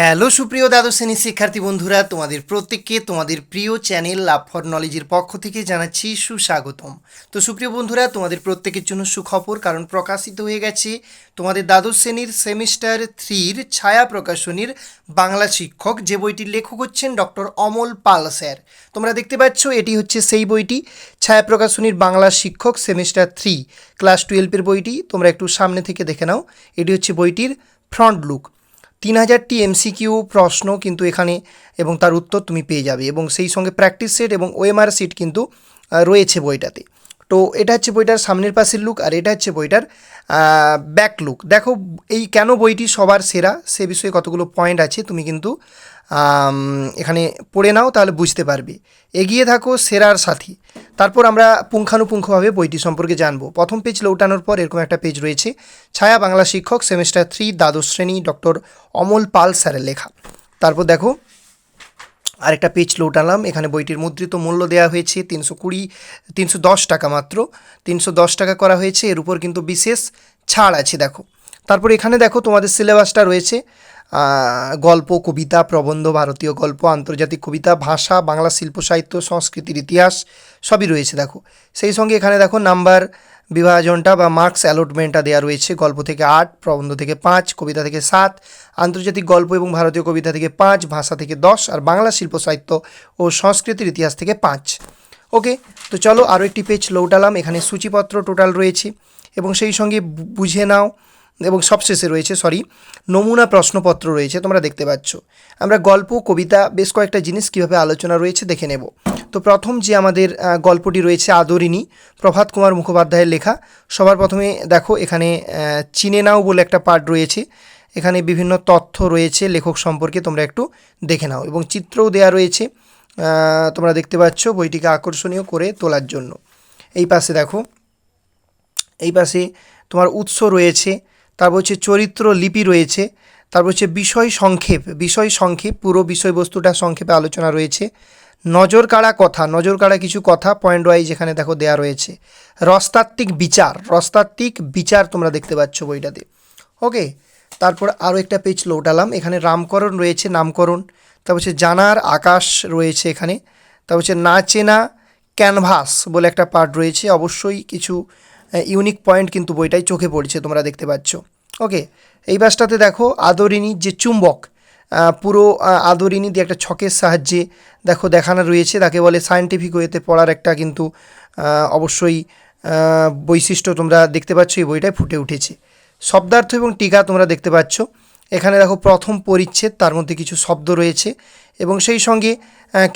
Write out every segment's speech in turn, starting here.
Hello সুপ্রিয় দ্বাদশ শ্রেণির শিক্ষার্থী বন্ধুরা, তোমাদের প্রত্যেককে তোমাদের প্রিয় চ্যানেল লাভ ফর নলেজের পক্ষ থেকে জানাচ্ছি সুস্বাগতম। তো সুপ্রিয় বন্ধুরা, তোমাদের প্রত্যেকের জন্য সুখবর, কারণ প্রকাশিত হয়ে গেছে তোমাদের দ্বাদশ শ্রেণির সেমিস্টার থ্রির ছায়া প্রকাশনীর বাংলা শিক্ষক যে বইটির লেখক হচ্ছেন ডক্টর অমল পাল স্যার। তোমরা দেখতে পাচ্ছ, এটি হচ্ছে সেই বইটি, ছায়া প্রকাশনীর বাংলা শিক্ষক সেমিস্টার থ্রি, ক্লাস টুয়েলভের বইটি। তোমরা একটু সামনে থেকে দেখে নাও, এটি হচ্ছে বইটির ফ্রন্ট লুক। তিন হাজারটি এমসিকিউ প্রশ্ন কিন্তু এখানে এবং তার উত্তর তুমি পেয়ে যাবে এবং সেই সঙ্গে প্র্যাকটিস সেট এবং ওএমআর সিট কিন্তু রয়েছে বইটাতে। তো এটা হচ্ছে বইটার সামনের পাশের লুক আর এটা হচ্ছে বইটার ব্যাক লুক দেখো এই কেন বইটি সবার সেরা সে বিষয়ে কতগুলো পয়েন্ট আছে, তুমি কিন্তু এখানে পড়ে নাও, তাহলে বুঝতে পারবে। এগিয়ে থাকো সেরার সাথী। তারপর আমরা পুঙ্খানুপুঙ্খভাবে বইটি সম্পর্কে জানব। প্রথম পেজ লৌটানোর পর এরকম একটা পেজ রয়েছে। ছায়া বাংলা শিক্ষক সেমিস্টার থ্রি দ্বাদশ শ্রেণি ডক্টর অমল পাল স্যারের লেখা। তারপর দেখো, আরেকটা পেজ লোটালাম এখানে বইটির মুদ্রিত মূল্য দেওয়া হয়েছে তিনশো কুড়ি, তিনশো দশ টাকা মাত্র। তিনশো দশ টাকা করা হয়েছে। এর উপর কিন্তু বিশেষ ছাড় আছে, দেখো। তারপর এখানে দেখো, তোমাদের সিলেবাসটা রয়েছে। গল্প, কবিতা, প্রবন্ধ, ভারতীয় গল্প, আন্তর্জাতিক কবিতা, ভাষা, বাংলা শিল্প, সাহিত্য, সংস্কৃতির ইতিহাস সবই রয়েছে, দেখো। সেই সঙ্গে এখানে দেখো নাম্বার বিভাজনটা বা মার্কস অ্যালটমেন্টটা দেওয়া রয়েছে, গল্প থেকে আট, প্রবন্ধ থেকে পাঁচ, কবিতা থেকে সাত, আন্তর্জাতিক গল্প এবং ভারতীয় কবিতা থেকে পাঁচ, ভাষা থেকে দশ আর বাংলা শিল্প, সাহিত্য ও সংস্কৃতির ইতিহাস থেকে পাঁচ। ওকে, তো চলো আরও একটি পেজ লৌটালাম এখানে সূচিপত্র টোটাল রয়েছে এবং সেই সঙ্গে বুঝে নাও। এবং সবশেষে রয়েছে সরি নমুনা প্রশ্নপত্র রয়েছে, তোমরা দেখতে পাচ্ছ। আমরা গল্প, কবিতা, বেশ কয়েকটা জিনিস কীভাবে আলোচনা রয়েছে দেখে নেব। তো প্রথম যে আমাদের গল্পটি রয়েছে আদরিনী প্রভাত কুমার মুখোপাধ্যায়ের লেখা। সবার প্রথমে দেখো, এখানে চিনে নাও বলে একটা পার্ট রয়েছে। এখানে বিভিন্ন তথ্য রয়েছে লেখক সম্পর্কে, তোমরা একটু দেখে নাও। এবং চিত্রও দেওয়া রয়েছে তোমরা দেখতে পাচ্ছ, বইটিকে আকর্ষণীয় করে তোলার জন্য। এই পাশে দেখো, এই পাশে তোমার উৎস রয়েছে তারপর হচ্ছে চরিত্র লিপি রয়েছে, তারপর হচ্ছে বিষয় সংক্ষেপ বিষয় সংক্ষেপ, পুরো বিষয়বস্তুটা সংক্ষেপে আলোচনা রয়েছে। নজর কাড়া কথা, নজর কাড়া কিছু কথা পয়েন্ট ওয়াইজ এখানে দেখো দেয়া রয়েছে। রসতাত্ত্বিক বিচার রসতাত্ত্বিক বিচার তোমরা দেখতে পাচ্ছ বইটাতে। ওকে তারপর আরও একটা পেজ লোটালাম, এখানে রামকরণ রয়েছে, নামকরণ, তারপর হচ্ছে জানার আকাশ রয়েছে এখানে, তারপর হচ্ছে না চেনা ক্যানভাস বলে একটা পার্ট রয়েছে, অবশ্যই কিছু ইউনিক পয়েন্ট কিন্তু বইটাই চোখে পড়ছে, তোমরা দেখতে পাচ্ছ। ওকে এই বাসটাতে দেখো আদরিনী যে চুম্বক পুরো আদরিণী দিয়ে একটা ছকের সাহায্যে দেখো দেখানো রয়েছে, তাকে বলে সায়েন্টিফিক ওয়েতে পড়ার একটা কিন্তু অবশ্যই বৈশিষ্ট্য তোমরা দেখতে পাচ্ছ, এই বইটায় ফুটে উঠেছে। শব্দার্থ এবং টিকা তোমরা দেখতে পাচ্ছ। এখানে দেখো প্রথম পরিচ্ছেদ, তার মধ্যে কিছু শব্দ রয়েছে এবং সেই সঙ্গে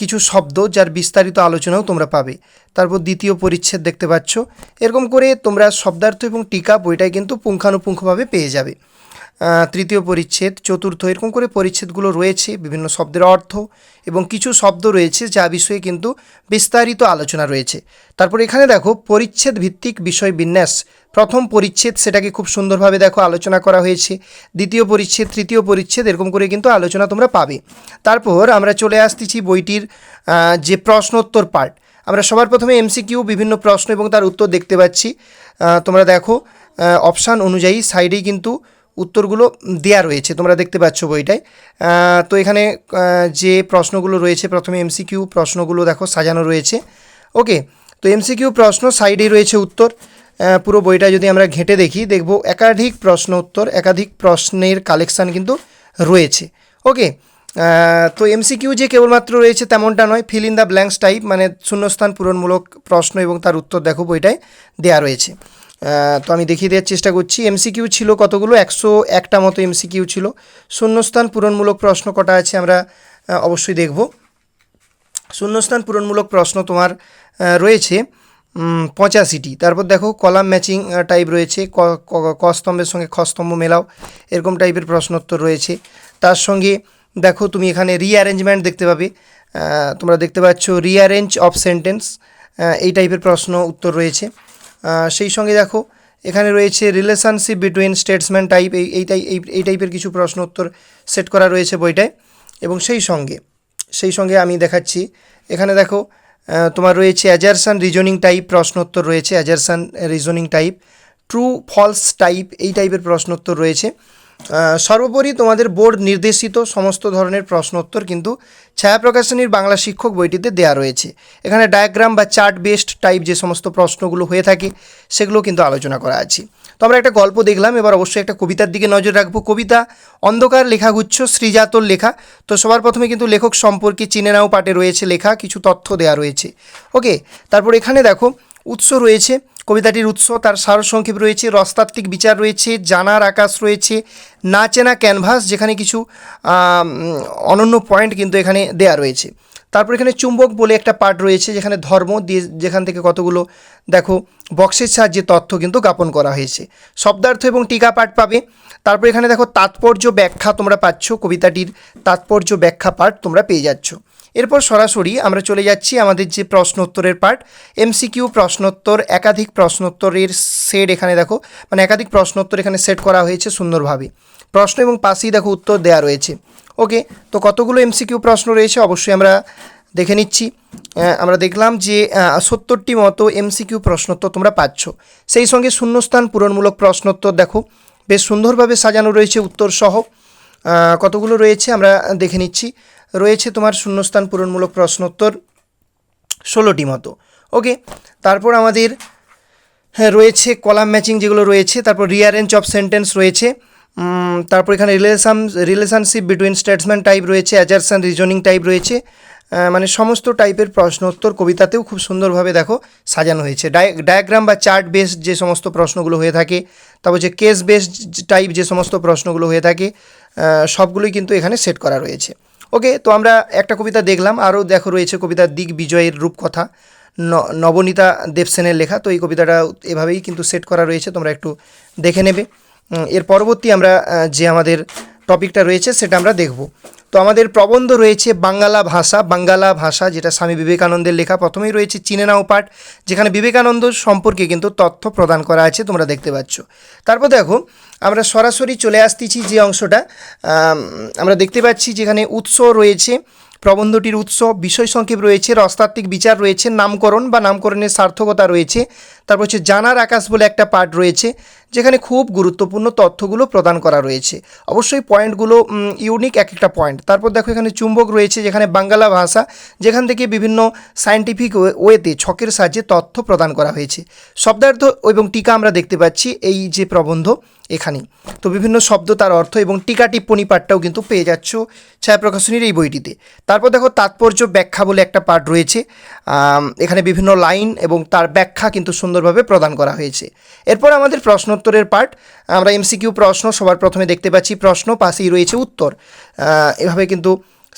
কিছু শব্দ যার বিস্তারিত আলোচনাও তোমরা পাবে। তারপর দ্বিতীয় পরিচ্ছেদ দেখতে পাচ্ছ। এরকম করে তোমরা শব্দার্থ এবং টিকা বইটাই কিন্তু পুঙ্খানুপুঙ্খভাবে পেয়ে যাবে। তৃতীয় পরিচ্ছেদ, চতুর্থ, এরকম করে পরিচ্ছেদগুলো রয়েছে, বিভিন্ন শব্দের অর্থ এবং কিছু শব্দ রয়েছে যা বিষয়ে কিন্তু বিস্তারিত আলোচনা রয়েছে। তারপর এখানে দেখো, পরিচ্ছেদ ভিত্তিক বিষয় বিন্যাস। প্রথম পরিচ্ছেদ সেটাকে খুব সুন্দরভাবে দেখো আলোচনা করা হয়েছে। দ্বিতীয় পরিচ্ছেদ, তৃতীয় পরিচ্ছেদ, এরকম করে কিন্তু আলোচনা তোমরা পাবে। তারপর আমরা চলে আসতেছি বইটির যে প্রশ্নোত্তর পার্ট। আমরা সবার প্রথমে এমসিকিউ, বিভিন্ন প্রশ্ন এবং তার উত্তর দেখতে পাচ্ছি। তোমরা দেখো অপশান অনুযায়ী সাইডেই কিন্তু উত্তরগুলো দেয়া রয়েছে, তোমরা দেখতে পাচ্ছ বইটায়। তো এখানে যে প্রশ্নগুলো রয়েছে, প্রথমে এমসিকিউ প্রশ্নগুলো দেখো, সাজানো রয়েছে। ওকে, তো এমসিকিউ প্রশ্ন সাইডেই রয়েছে উত্তর। পুরো বইটা যদি আমরা ঘেঁটে দেখি, দেখব একাধিক প্রশ্ন উত্তর, একাধিক প্রশ্নের কালেকশান কিন্তু রয়েছে। ওকে তো এমসিকিউ যে কেবলমাত্র রয়েছে তেমনটা নয় fill in the blanks type মানে শূন্যস্থান পূরণমূলক প্রশ্ন এবং তার উত্তর দেখো বইটায় দেয়া রয়েছে। তো আমি দেখিয়ে দেওয়ার চেষ্টা করছি। এমসিকিউ ছিল কতগুলো? একশো একটা মতো এমসিকিউ ছিল। শূন্যস্থান পূরণমূলক প্রশ্ন কটা আছে আমরা অবশ্যই দেখব। শূন্যস্থান পূরণমূলক প্রশ্ন তোমার রয়েছে পঁচাশিটি। তারপর দেখো, কলাম ম্যাচিং টাইপ রয়েছে, ক স্তম্ভের সঙ্গে খ স্তম্ভ মেলাও, এরকম টাইপের প্রশ্নোত্তর রয়েছে। তার সঙ্গে দেখো, তুমি এখানে রিঅ্যারেঞ্জমেন্ট দেখতে পাবে। তোমরা দেখতে পাচ্ছ রিঅ্যারেঞ্জ অফ সেন্টেন্স এই টাইপের প্রশ্ন উত্তর রয়েছে। সেই সঙ্গে দেখো, এখানে রয়েছে রিলেশনশিপ বিটুইন স্টেটসম্যান টাইপ এই এই টাই- এই টাইপের কিছু প্রশ্ন উত্তর সেট করা রয়েছে বইটায়। এবং সেই সঙ্গে সেই সঙ্গে আমি দেখাচ্ছি, এখানে দেখো তোমার রয়েছে অ্যাজারসান রিজনিং টাইপ প্রশ্নোত্তর রয়েছে assertion reasoning type true false type এই টাইপের প্রশ্নোত্তর রয়েছে। সর্বোপরি তোমাদের বোর্ড নির্দেশিত সমস্ত ধরনের প্রশ্নোত্তর কিন্তু ছায়া প্রকাশনীর বাংলা শিক্ষক বইটিতে দেয়া রয়েছে। এখানে ডায়াগ্রাম বা চার্ট বেসড টাইপ যে সমস্ত প্রশ্নগুলো হয়ে থাকে, সেগুলো কিন্তু আলোচনা করা আছে। তো আমরা একটা গল্প দেখলাম, এবার অবশ্যই একটা কবিতার দিকে নজর রাখব। কবিতা, অন্ধকার লেখাগুচ্ছ শ্রীজাতর লেখা। তো সবার প্রথমে কিন্তু লেখক সম্পর্কে চিনে নাও পাটে রয়েছে লেখা, কিছু তথ্য দেওয়া রয়েছে। ওকে তারপর এখানে দেখো উৎস রয়েছে। কবিতাটির উৎস, তার সারসংক্ষেপ রয়েছে, রসতাত্ত্বিক বিচার রয়েছে, জানার আকাশ রয়েছে, না চেনা ক্যানভাস, যেখানে কিছু অনন্য পয়েন্ট কিন্তু এখানে দেয়া রয়েছে। তারপর এখানে চুম্বক বলে একটা পার্ট রয়েছে, যেখানে ধর্ম দিয়ে যেখান থেকে কতগুলো, দেখো, বক্সের সাহায্যে তথ্য কিন্তু জ্ঞাপন করা হয়েছে। শব্দার্থ এবং টিকা পাঠ পাবে। তারপর এখানে দেখো, তাৎপর্য ব্যাখ্যা তোমরা পাচ্ছ, কবিতাটির তাৎপর্য ব্যাখ্যা পাঠ তোমরা পেয়ে যাচ্ছ। এরপর সরাসরি আমরা চলে যাচ্ছি আমাদের যে প্রশ্নোত্তরের পার্ট এমসিকিউ প্রশ্নোত্তর, একাধিক প্রশ্নোত্তরের সেট এখানে দেখো মানে একাধিক প্রশ্নোত্তর এখানে সেট করা হয়েছে সুন্দরভাবে। প্রশ্ন এবং পাশেই দেখো উত্তর দেওয়া রয়েছে। ওকে তো কতগুলো এমসিকিউ প্রশ্ন রয়েছে অবশ্যই আমরা দেখে নিচ্ছি। আমরা দেখলাম যে সত্তরটি মতো এমসিকিউ প্রশ্নোত্তর তোমরা পাচ্ছ। সেই সঙ্গে শূন্যস্থান পূরণমূলক প্রশ্নোত্তর দেখো। বেশ সুন্দরভাবে সাজানো রয়েছে উত্তর সহ কতগুলো রয়েছে আমরা দেখে নিচ্ছি। রয়েছে তোমার শূন্যস্থান পূরণমূলক প্রশ্নোত্তর ষোলোটি মতো। ওকে, তারপর আমাদের হ্যাঁ রয়েছে কলাম ম্যাচিং যেগুলো রয়েছে, তারপর রিয়ারেঞ্জ অফ সেন্টেন্স রয়েছে তারপর এখানে relation relationship between statement type রয়েছে অ্যাজারসান রিজনিং টাইপ রয়েছে মানে সমস্ত টাইপের প্রশ্নোত্তর কবিতাতেও খুব সুন্দরভাবে দেখো সাজানো হয়েছে। ডায় ডায়াগ্রাম বা চার্ট বেসড যে সমস্ত প্রশ্নগুলো হয়ে থাকে, তারপর যে কেস বেসড টাইপ যে সমস্ত প্রশ্নগুলো হয়ে থাকে সবগুলোই কিন্তু এখানে সেট করা রয়েছে। ওকে, তো আমরা একটা কবিতা দেখলাম, আরও দেখো রয়েছে কবিতা দিক বিজয়ের রূপকথা নবনীতা দেবসেনের লেখা, তো এই কবিতাটা এভাবেই কিন্তু সেট করা রয়েছে, তোমরা একটু দেখে নেবে। এর পরবর্তী আমরা যে আমাদের টপিকটা রয়েছে, সেটা আমরা দেখব। তো আমাদের প্রবন্ধ রয়েছে বাঙ্গালা ভাষা বাঙ্গালা ভাষা যেটা স্বামী বিবেকানন্দের লেখা। প্রথমেই রয়েছে চিনে নাও পাঠ যেখানে বিবেকানন্দ সম্পর্কে কিন্তু তথ্য প্রদান করা আছে, তোমরা দেখতে পাচ্ছ। তারপর দেখো, আমরা সরাসরি চলে আসতেছি যে অংশটা। আমরা দেখতে পাচ্ছি যেখানে উৎস রয়েছে, প্রবন্ধটির উৎস, বিষয় সংক্ষেপ রয়েছে রসতাত্ত্বিক বিচার রয়েছে, নামকরণ বা নামকরণের সার্থকতা রয়েছে। তারপর হচ্ছে জানার আকাশ বলে একটা পার্ট রয়েছে। যেখানে খুব গুরুত্বপূর্ণ তথ্যগুলো প্রদান করা রয়েছে। অবশ্যই পয়েন্টগুলো ইউনিক এক একটা পয়েন্ট। তারপর দেখো এখানে চুম্বক রয়েছে, যেখানে বাঙ্গালা ভাষা, যেখান থেকে বিভিন্ন সায়েন্টিফিক ওয়েতে ছকের সাহায্যে তথ্য প্রদান করা হয়েছে। শব্দার্থ এবং টিকা আমরা দেখতে পাচ্ছি এই যে প্রবন্ধ এখানেই তো বিভিন্ন শব্দ তার অর্থ এবং টিকা টিপ্পণী পাঠটাও কিন্তু পেয়ে যাচ্ছ ছায়া প্রকাশনীর এই বইটিতে। তারপর দেখো তাৎপর্য ব্যাখ্যা বলে একটা পাঠ রয়েছে এখানে বিভিন্ন লাইন এবং তার ব্যাখ্যা কিন্তু সুন্দরভাবে প্রদান করা হয়েছে। এরপর আমাদের প্রশ্নোত্তরের পার্ট আমরা এমসিকিউ প্রশ্ন সবার প্রথমে দেখতে পাচ্ছি, প্রশ্ন পাশেই রয়েছে উত্তর। এভাবে কিন্তু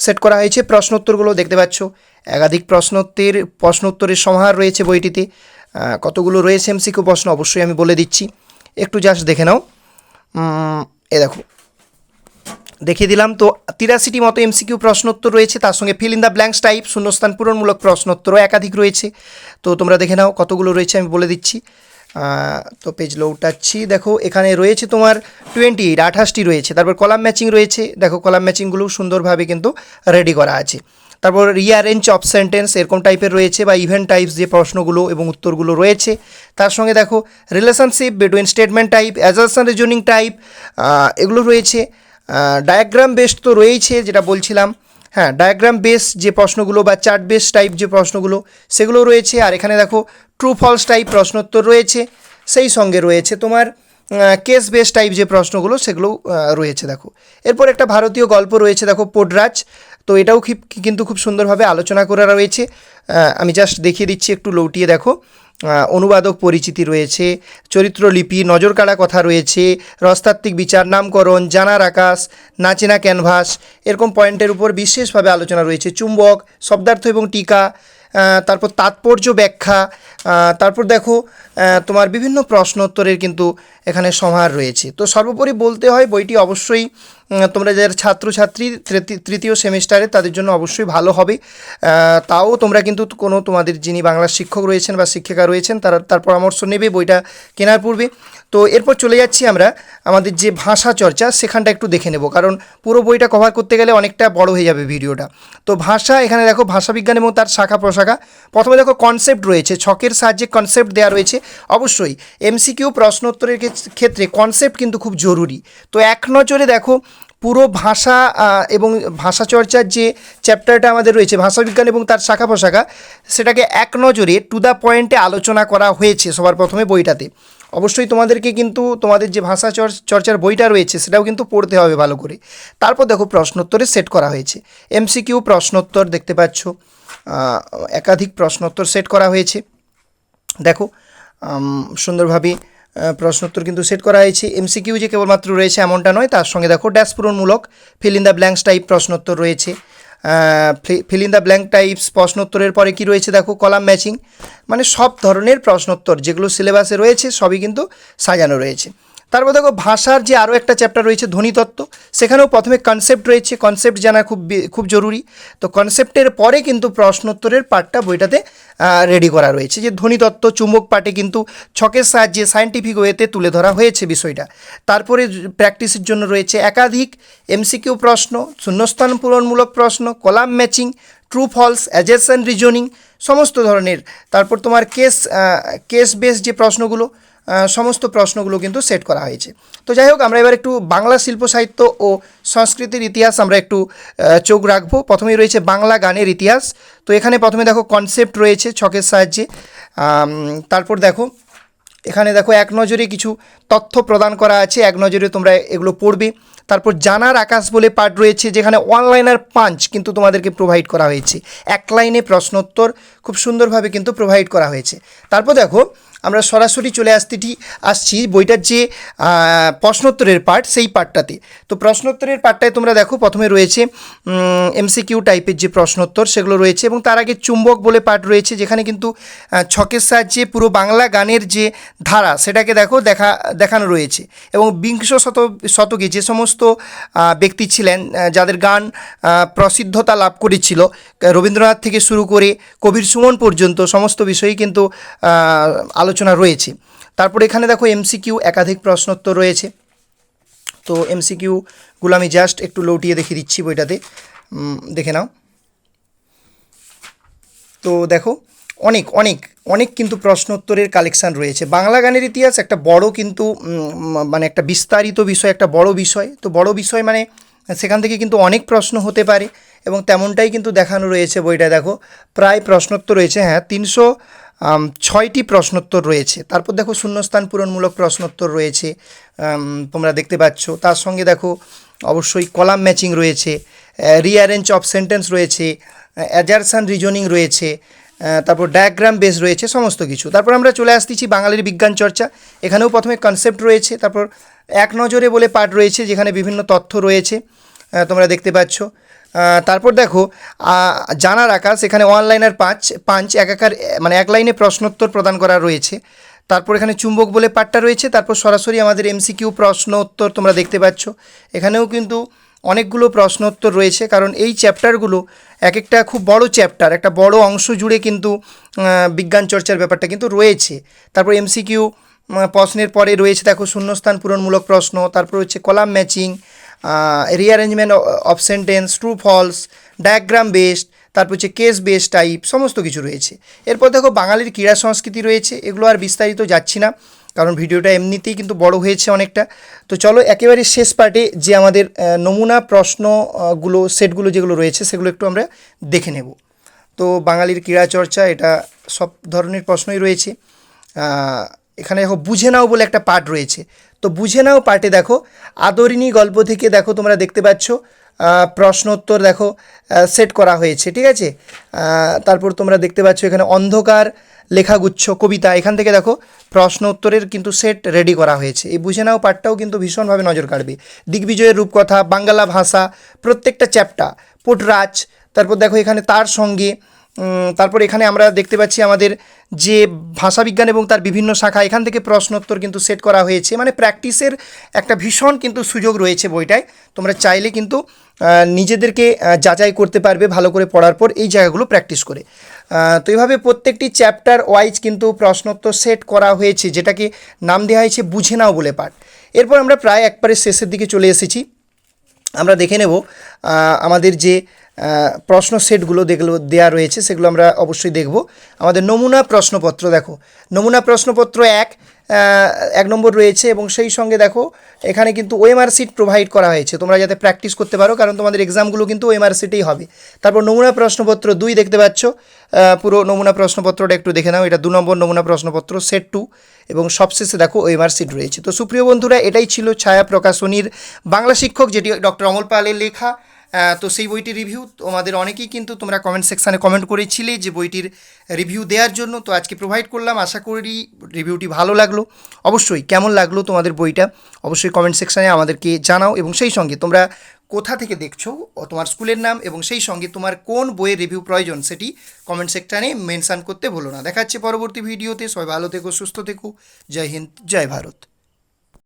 সেট করা হয়েছে। প্রশ্ন প্রশ্নোত্তরগুলো দেখতে পাচ্ছ। একাধিক প্রশ্নোত্তর, প্রশ্নোত্তরের সমাহার রয়েছে বইটিতে। কতগুলো রয়েছে এমসিকিউ প্রশ্ন অবশ্যই আমি বলে দিচ্ছি। একটু জাস্ট দেখে নাও। এ দেখো। দেখিয়ে দিলাম তো, তিরাশিটি মতো এমসিকিউ প্রশ্নোত্তর রয়েছে। তার সঙ্গে fill in the blanks type শূন্যস্থান পূরণমূলক প্রশ্নোত্তরও একাধিক রয়েছে। তো তোমরা দেখে নাও, কতগুলো রয়েছে আমি বলে দিচ্ছি। তো পেজ উঠাচ্ছি দেখো, এখানে রয়েছে তোমার টোয়েন্টি এইট আঠাশটি রয়েছে। তারপর কলাম ম্যাচিং রয়েছে। দেখো কলাম ম্যাচিংগুলোও সুন্দরভাবে কিন্তু রেডি করা আছে। তারপর রিয়ারেঞ্জ অফ সেন্টেন্স এরকম টাইপের রয়েছে বা ইভেন্ট টাইপস যে প্রশ্নগুলো এবং উত্তরগুলো রয়েছে। তার সঙ্গে দেখো relationship between statement type assertion reasoning type এগুলো রয়েছে। ডায়াগ্রাম বেসড তো রয়েছে, যেটা বলছিলাম। হ্যাঁ ডায়াগ্রাম বেস যে প্রশ্নগুলো বা চার্ট বেস টাইপ যে প্রশ্নগুলো, সেগুলো রয়েছে। আর এখানে দেখো ট্রু ফলস টাইপ প্রশ্নোত্তর রয়েছে। সেই সঙ্গে রয়েছে তোমার কেস বেস টাইপ যে প্রশ্নগুলো, সেগুলো রয়েছে দেখো। এরপর একটা ভারতীয় গল্প রয়েছে দেখো পোডরাজ তো এটাও কিন্তু খুব সুন্দরভাবে আলোচনা করা রয়েছে। আমি জাস্ট দেখিয়ে দিচ্ছি, একটু লৌটিয়ে দেখো। অনুবাদক পরিচিতি রয়েছে, চরিত্রলিপি নজর কাড়া কথা রয়েছে, রসতাত্ত্বিক বিচার, নামকরণ, জানার আকাশ, নাচেনা ক্যানভাস, এরকম পয়েন্টের উপর বিশেষভাবে আলোচনা রয়েছে। চুম্বক, শব্দার্থ এবং টিকা তারপর তাৎপর্য ব্যাখ্যা তারপর দেখো তোমার বিভিন্ন প্রশ্নোত্তরের কিন্তু এখানে সমাহার রয়েছে। তো সর্বোপরি বলতে হয়, বইটি অবশ্যই তোমরা যারা ছাত্রছাত্রী, তৃতি- তৃতীয় সেমিস্টারে, তাদের জন্য অবশ্যই ভালো হবে। তাও তোমরা কিন্তু কোনো তোমাদের যিনি বাংলার শিক্ষক রয়েছেন বা শিক্ষিকা রয়েছেন, তারা, তার পরামর্শ নেবে বইটা কেনার পূর্বে। তো এরপর চলে যাচ্ছি আমরা আমাদের যে ভাষা চর্চা, সেখানটা একটু দেখে নেব। কারণ পুরো বইটা কভার করতে গেলে অনেকটা বড় হয়ে যাবে ভিডিওটা। তো ভাষা, এখানে দেখো ভাষাবিজ্ঞান এবং তার শাখা প্রশাখা। প্রথমে দেখো কনসেপ্ট রয়েছে, ছকের সাহায্যে কনসেপ্ট দেওয়া রয়েছে। অবশ্যই এমসিকিউ প্রশ্নোত্তরের ক্ষেত্রে কনসেপ্ট কিন্তু খুব জরুরি। তো এক নজরে দেখো পুরো ভাষা এবং ভাষা চর্চার যে চ্যাপ্টারটা আমাদের রয়েছে, ভাষাবিজ্ঞান এবং তার শাখা প্রশাখা, সেটাকে এক নজরে টু দ্য পয়েন্টে আলোচনা করা হয়েছে সবার প্রথমে বইটাতে। অবশ্যই তোমাদেরকে কিন্তু তোমাদের যে ভাষা চর- চর্চার বইটা রয়েছে, সেটাও কিন্তু পড়তে হবে ভালো করে। তারপর দেখো প্রশ্নোত্তরে সেট করা হয়েছে। এমসিকিউ প্রশ্নোত্তর দেখতে পাচ্ছ একাধিক প্রশ্নোত্তর সেট করা হয়েছে। দেখো সুন্দরভাবে প্রশ্নোত্তর কিন্তু সেট করা হয়েছে। এমসিকিউ যে কেবলমাত্র রয়েছে এমনটা নয়, তার সঙ্গে দেখো dash পূরণমূলক fill in the blanks type প্রশ্নোত্তর রয়েছে। Fill in the blank types প্রশ্নোত্তরের পরে কি রয়েছে দেখো কলাম ম্যাচিং মানে সব ধরনের প্রশ্নোত্তর যেগুলো সিলেবাসে রয়েছে, সবই কিন্তু সাজানো রয়েছে। তারপর দেখো ভাষার যে আরও একটা চ্যাপ্টার রয়েছে ধ্বনিতত্ত্ব সেখানেও প্রথমে কনসেপ্ট রয়েছে। কনসেপ্ট জানা খুব খুব জরুরি। তো কনসেপ্টের পরে কিন্তু প্রশ্নোত্তরের পার্টটা বইটাতে রেডি করা রয়েছে যে ধ্বনিতত্ত্ব চুম্বক পাটে কিন্তু ছকের সাহায্যে সায়েন্টিফিক ওয়েতে তুলে ধরা হয়েছে বিষয়টা। তারপরে প্র্যাকটিসের জন্য রয়েছে একাধিক এমসিকিউ প্রশ্ন, শূন্যস্থান পূরণমূলক প্রশ্ন, column matching true false assertion reasoning সমস্ত ধরনের। তারপর তোমার কেস কেস বেস যে প্রশ্নগুলো সমস্ত প্রশ্নগুলো কিন্তু সেট করা হয়েছে। তো যাই হোক, আমরা এবার একটু বাংলা শিল্প সাহিত্য ও সংস্কৃতির ইতিহাস আমরা একটু চোখ রাখব। প্রথমেই রয়েছে বাংলা গানের ইতিহাস। তো এখানে প্রথমে দেখো কনসেপ্ট রয়েছে ছকের সাহায্যে। তারপর দেখো, এখানে দেখো এক নজরে কিছু তথ্য প্রদান করা আছে। এক নজরে তোমরা এগুলো পড়বে। তারপর জানার আকাশ বলে পার্ট রয়েছে, যেখানে অনলাইনার পাঞ্চ কিন্তু তোমাদেরকে প্রোভাইড করা হয়েছে। এক লাইনে প্রশ্নোত্তর খুব সুন্দরভাবে কিন্তু প্রোভাইড করা হয়েছে। তারপর দেখো আমরা সরাসরি চলে আসতেটি আসছি বইটার যে প্রশ্নোত্তরের পার্ট সেই পার্টটাতে তো প্রশ্নোত্তরের পার্টটায় তোমরা দেখো প্রথমে রয়েছে এমসিকিউ টাইপের যে প্রশ্নোত্তর সেগুলো রয়েছে এবং তার আগে চুম্বক বলে পার্ট রয়েছে যেখানে কিন্তু ছকের সাহায্যে পুরো বাংলা গানের যে ধারা সেটাকে দেখো দেখা দেখানো রয়েছে। এবং বিংশ শত শতকে যে সমস্ত ব্যক্তি ছিলেন যাদের গান প্রসিদ্ধতা লাভ করেছিল রবীন্দ্রনাথ থেকে শুরু করে কবির সুমন পর্যন্ত সমস্ত বিষয়ই কিন্তু আহ, আলোচনা রয়েছে। তারপর এখানে দেখো এমসিকিউ একাধিক প্রশ্নোত্তর রয়েছে। তো এমসিকিউগুলো আমি জাস্ট একটু লৌটিয়ে দেখিয়ে দিচ্ছি বইটাতে। দেখে নাও। তো দেখো, অনেক অনেক অনেক কিন্তু প্রশ্নোত্তরের কালেকশান রয়েছে। বাংলা গানের ইতিহাস একটা বড় কিন্তু মানে একটা বিস্তারিত বিষয়, একটা বড় বিষয়। তো বড় বিষয় মানে সেখান থেকে কিন্তু অনেক প্রশ্ন হতে পারে এবং তেমনটাই কিন্তু দেখানো রয়েছে বইটা। দেখো, প্রায় প্রশ্নোত্তর রয়েছে হ্যাঁ তিনশো ছয়টি প্রশ্নোত্তর রয়েছে। তারপর দেখো শূন্যস্থান পূরণমূলক প্রশ্নোত্তর রয়েছে। তোমরা দেখতে পাচ্ছ। তার সঙ্গে দেখো অবশ্যই কলাম ম্যাচিং রয়েছে। রিঅ্যারেঞ্জ অফ সেন্টেন্স রয়েছে। অ্যাজারসান রিজনিং রয়েছে। তারপর ডায়াগ্রাম বেস রয়েছে, সমস্ত কিছু। তারপর আমরা চলে আসতেছি বাঙালির বিজ্ঞান চর্চা। এখানেও প্রথমে কনসেপ্ট রয়েছে। তারপর এক নজরে বলে পাঠ রয়েছে, যেখানে বিভিন্ন তথ্য রয়েছে। তোমরা দেখতে পাচ্ছ। তারপর দেখো জানার আকাশ, এখানে অনলাইনের পাঁচ পাঁচ একাকার মানে এক লাইনে প্রশ্নোত্তর প্রদান করা রয়েছে। তারপর এখানে চুম্বক বলে পাঠটা রয়েছে, তারপর সরাসরি আমাদের এমসিকিউ প্রশ্ন উত্তর তোমরা দেখতে পাচ্ছ। এখানেও কিন্তু অনেকগুলো প্রশ্ন উত্তর রয়েছে, কারণ এই চ্যাপ্টারগুলো এক একটা খুব বড় চ্যাপ্টার একটা বড় অংশ জুড়ে কিন্তু বিজ্ঞান চর্চার ব্যাপারটা কিন্তু রয়েছে। তারপর এমসিকিউ প্রশ্নের পরে রয়েছে, দেখো, শূন্যস্থান পূরণমূলক প্রশ্ন, তারপর হচ্ছে column matching rearrangement of sentence true false diagram based তারপর হচ্ছে কেস বেস টাইপ সমস্ত কিছু রয়েছে। এরপর দেখো বাঙালির ক্রীড়া সংস্কৃতি রয়েছে, এগুলো আর বিস্তারিত যাচ্ছি না, কারণ ভিডিওটা এমনিতেই কিন্তু বড় হয়েছে অনেকটা। তো চলো একেবারে শেষ পার্টে যে আমাদের নমুনা প্রশ্নগুলো সেটগুলো যেগুলো রয়েছে, সেগুলো একটু আমরা দেখে নেব। তো বাঙালির ক্রীড়া চর্চা, এটা সব ধরনের প্রশ্নই রয়েছে। এখানে দেখো বুঝে নাও বলে একটা পার্ট রয়েছে। তো বুঝে নাও পার্টে দেখো। আদরিনী গল্প থেকে দেখো তোমরা দেখতে পাচ্ছ। আহ, প্রশ্ন উত্তর দেখো সেট করা হয়েছে ঠিক আছে? তারপর তোমরা দেখতে পাচ্ছ এখানে অন্ধকার লেখাগুচ্ছ কবিতা এখান থেকে দেখো প্রশ্ন উত্তরের কিন্তু সেট রেডি করা হয়েছে। এই বুঝে নাও পার্টটাও কিন্তু ভীষণভাবে নজর কাড়বে। দিগ্বিজয়ের রূপকথা বাংলা ভাষা প্রত্যেকটা চ্যাপ্টার পুটরাজ তারপর দেখো এখানে তার সঙ্গে তারপর এখানে আমরা দেখতে পাচ্ছি আমাদের যে ভাষাবিজ্ঞান এবং তার বিভিন্ন শাখা, এখান থেকে প্রশ্নোত্তর কিন্তু সেট করা হয়েছে। মানে প্র্যাকটিসের একটা ভীষণ কিন্তু সুযোগ রয়েছে বইটায়। তোমরা চাইলে কিন্তু নিজেদেরকে যাচাই করতে পারবে ভালো করে পড়ার পর এই জায়গাগুলো প্র্যাকটিস করে। তো এইভাবে প্রত্যেকটি চ্যাপ্টার ওয়াইজ কিন্তু প্রশ্নোত্তর সেট করা হয়েছে, যেটাকে নাম দেওয়া হয়েছে বুঝে নাও বলে পাঠ। এরপর আমরা প্রায় একবারে শেষের দিকে চলে এসেছি। আমরা দেখে নেব আমাদের যে প্রশ্ন সেটগুলো যেগুলো দেওয়া রয়েছে, সেগুলো আমরা অবশ্যই দেখব। আমাদের নমুনা প্রশ্নপত্র, দেখো। নমুনা প্রশ্নপত্র এক এক নম্বর রয়েছে এবং সেই সঙ্গে দেখো, এখানে কিন্তু ওএমআর সিট প্রোভাইড করা হয়েছে। তোমরা যাতে প্র্যাকটিস করতে পারো, কারণ তোমাদের এক্সামগুলো কিন্তু ওএমআর সিটেই হবে। তারপর নমুনা প্রশ্নপত্র দুই দেখতে পাচ্ছ। পুরো নমুনা প্রশ্নপত্রটা একটু দেখে নাও। এটা দু নম্বর নমুনা প্রশ্নপত্র সেট টু এবং সবশেষে দেখো ওএমআর সিট রয়েছে। তো সুপ্রিয় বন্ধুরা, এটাই ছিল ছায়া প্রকাশনীর বাংলা শিক্ষক, যেটি ডক্টর অমল পালের লেখা। তো সেই বইটির রিভিউ তোমাদের অনেকেই কিন্তু তোমরা কমেন্ট সেকশানে কমেন্ট করেছিলে যে বইটির রিভিউ দেওয়ার জন্য। তো আজকে প্রোভাইড করলাম। আশা করি রিভিউটি ভালো লাগল। অবশ্যই কেমন লাগল তোমাদের বইটা? অবশ্যই কমেন্ট সেকশানে আমাদেরকে জানাও এবং সেই সঙ্গে তোমরা কোথা থেকে দেখছ তোমার স্কুলের নাম এবং সেই সঙ্গে তোমার কোন বইয়ের রিভিউ প্রয়োজন সেটি কমেন্ট সেকশানে মেনশান করতে ভুলো না। দেখা হচ্ছে পরবর্তী ভিডিওতে সবাই ভালো থেকো, সুস্থ থেকো। জয় হিন্দ, জয় ভারত।